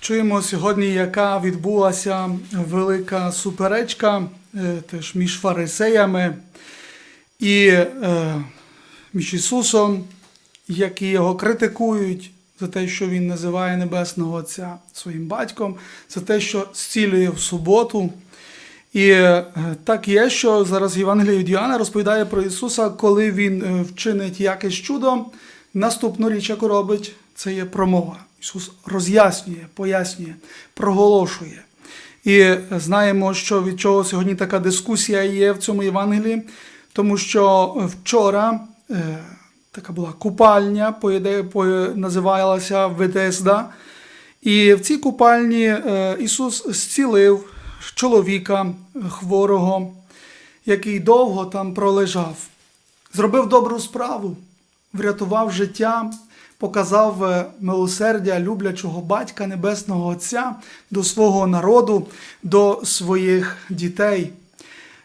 Чуємо сьогодні, яка відбулася велика суперечка е, теж між фарисеями і е, між Ісусом, які його критикують за те, що Він називає Небесного Отця своїм батьком, за те, що зцілює в суботу. І е, так є, що зараз Євангеліє від Йоанна розповідає про Ісуса, коли Він е, вчинить якесь чудо. Наступну річ, яку робить, це є промова. Ісус роз'яснює, пояснює, проголошує. І знаємо, що від чого сьогодні така дискусія є в цьому Євангелії, тому що вчора е, така була купальня, по ідеї по- називалася Ведесда. І в цій купальні е, Ісус зцілив чоловіка хворого, який довго там пролежав. Зробив добру справу, врятував життя, показав е, милосердя люблячого батька Небесного Отця до свого народу, до своїх дітей.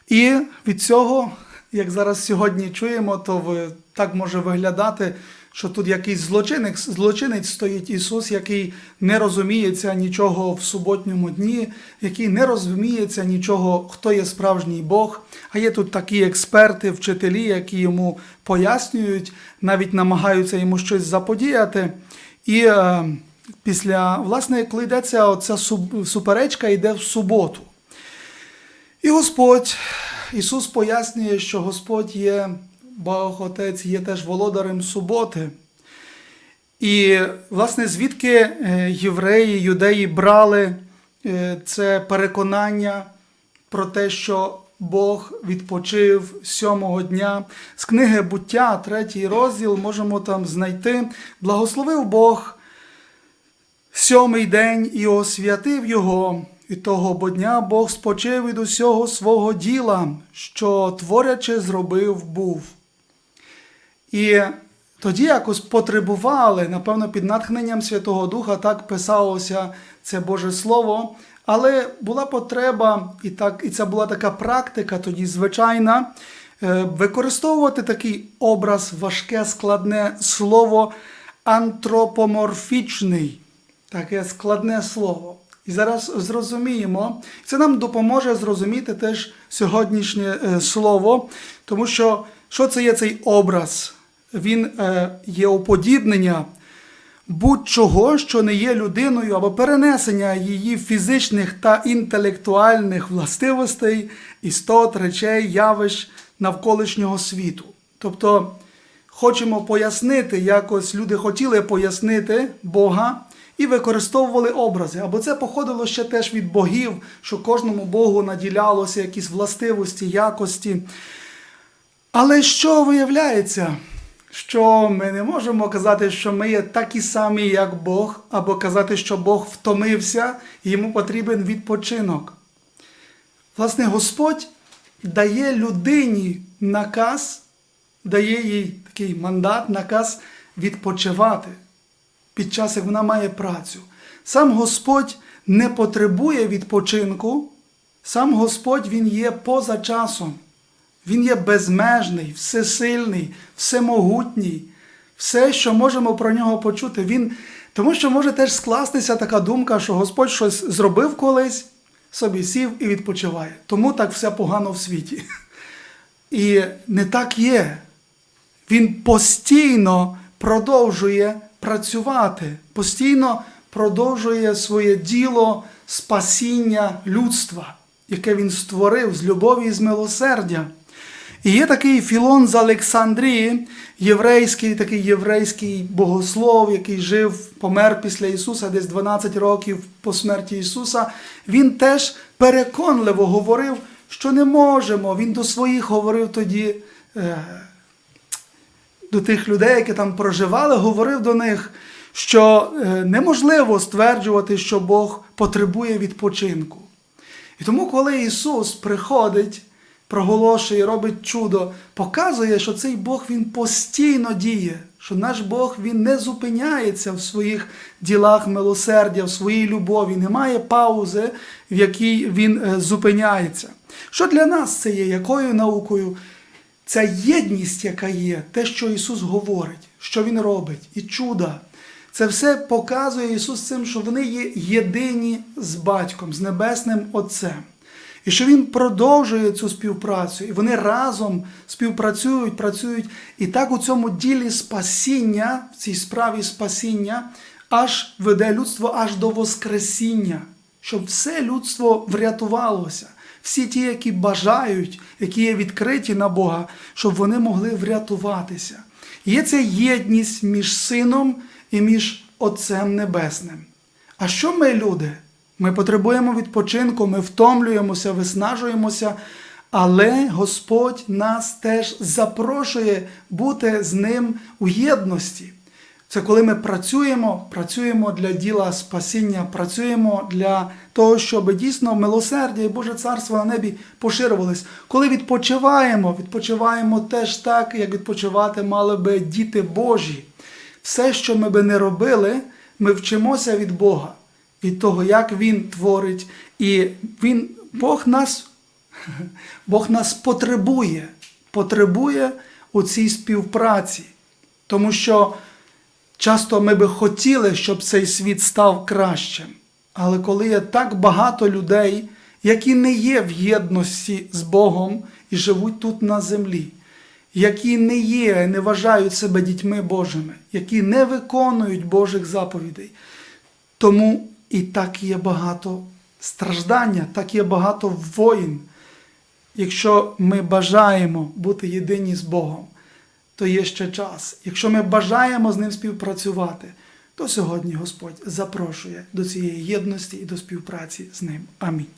І від цього, як зараз сьогодні чуємо, то так може виглядати, що тут якийсь злочинець, злочинець стоїть Ісус, який не розуміється нічого в суботньому дні, який не розуміється нічого, хто є справжній Бог. А є тут такі експерти, вчителі, які йому пояснюють, навіть намагаються йому щось заподіяти. І е, після, власне, коли йдеться оця суперечка, йде в суботу. І Господь, Ісус пояснює, що Господь є Бог Отець, є теж володарем суботи. І, власне, звідки е, євреї, юдеї брали е, це переконання про те, що Бог відпочив сьомого дня. З книги буття, третій розділ, можемо там знайти. Благословив Бог сьомий день і освятив його. І того бо дня Бог спочив від усього свого діла, що творяче зробив був. І тоді якось потребували, напевно, під натхненням Святого Духа так писалося це Боже Слово. Але була потреба, і так, і це була така практика тоді звичайна, е, використовувати такий образ, важке, складне слово антропоморфічний, таке складне слово. І зараз зрозуміємо, це нам допоможе зрозуміти теж сьогоднішнє е, слово, тому що що це є цей образ? Він е, є уподібнення будь-чого, що не є людиною, або перенесення її фізичних та інтелектуальних властивостей, істот, речей, явищ навколишнього світу. Тобто хочемо пояснити, якось люди хотіли пояснити Бога і використовували образи. Або це походило ще теж від богів, що кожному Богу наділялося якісь властивості, якості. Але що виявляється? Що ми не можемо казати, що ми є такі самі, як Бог, або казати, що Бог втомився і йому потрібен відпочинок. Власне, Господь дає людині наказ, дає їй такий мандат, наказ відпочивати під час, як вона має працю. Сам Господь не потребує відпочинку, сам Господь Він є поза часом. Він є безмежний, всесильний, всемогутній, все, що можемо про нього почути. Він, тому що може теж скластися така думка, що Господь щось зробив колись, собі сів і відпочиває. Тому так все погано в світі. І не так є. Він постійно продовжує працювати, постійно продовжує своє діло спасіння людства, яке він створив з любові і з милосердя. І є такий Філон з Олександрії, єврейський, такий єврейський богослов, який жив, помер після Ісуса, десь 12 років по смерті Ісуса. Він теж переконливо говорив, що не можемо. Він до своїх говорив тоді. Е, до тих людей, які там проживали, говорив до них, що е, неможливо стверджувати, що Бог потребує відпочинку. І тому, коли Ісус приходить, проголошує, робить чудо, показує, що цей Бог Він постійно діє, що наш Бог Він не зупиняється в своїх ділах милосердя, в своїй любові, немає паузи, в якій Він е, зупиняється. Що для нас це є? Якою наукою? Ця єдність, яка є, те, що Ісус говорить, що Він робить, і чуда, Це все показує Ісус цим, що вони є єдині з батьком, з Небесним Отцем. І що Він продовжує цю співпрацю, і вони разом співпрацюють, працюють. І так у цьому ділі спасіння, в цій справі спасіння, аж веде людство аж до Воскресіння, щоб все людство врятувалося. Всі ті, які бажають, які є відкриті на Бога, щоб вони могли врятуватися. Є ця єдність між Сином і між Отцем Небесним. А що ми, люди? Ми потребуємо відпочинку, ми втомлюємося, виснажуємося, але Господь нас теж запрошує бути з ним у єдності. Це коли ми працюємо, працюємо для діла спасіння, працюємо для того, щоб дійсно милосердя і Боже царство на небі поширювалось. Коли відпочиваємо, відпочиваємо теж так, як відпочивати мали би діти Божі. Все, що ми би не робили, ми вчимося від Бога, від того, як Він творить, і Він, Бог нас, Бог нас потребує, потребує у цій співпраці. Тому що часто ми би хотіли, щоб цей світ став кращим. Але коли є так багато людей, які не є в єдності з Богом і живуть тут на землі, які не є, не вважають себе дітьми Божими, які не виконують Божих заповідей, тому і так є багато страждання, так є багато воїн. Якщо ми бажаємо бути єдині з Богом, то є ще час. Якщо ми бажаємо з ним співпрацювати, то сьогодні Господь запрошує до цієї єдності і до співпраці з ним. Амінь.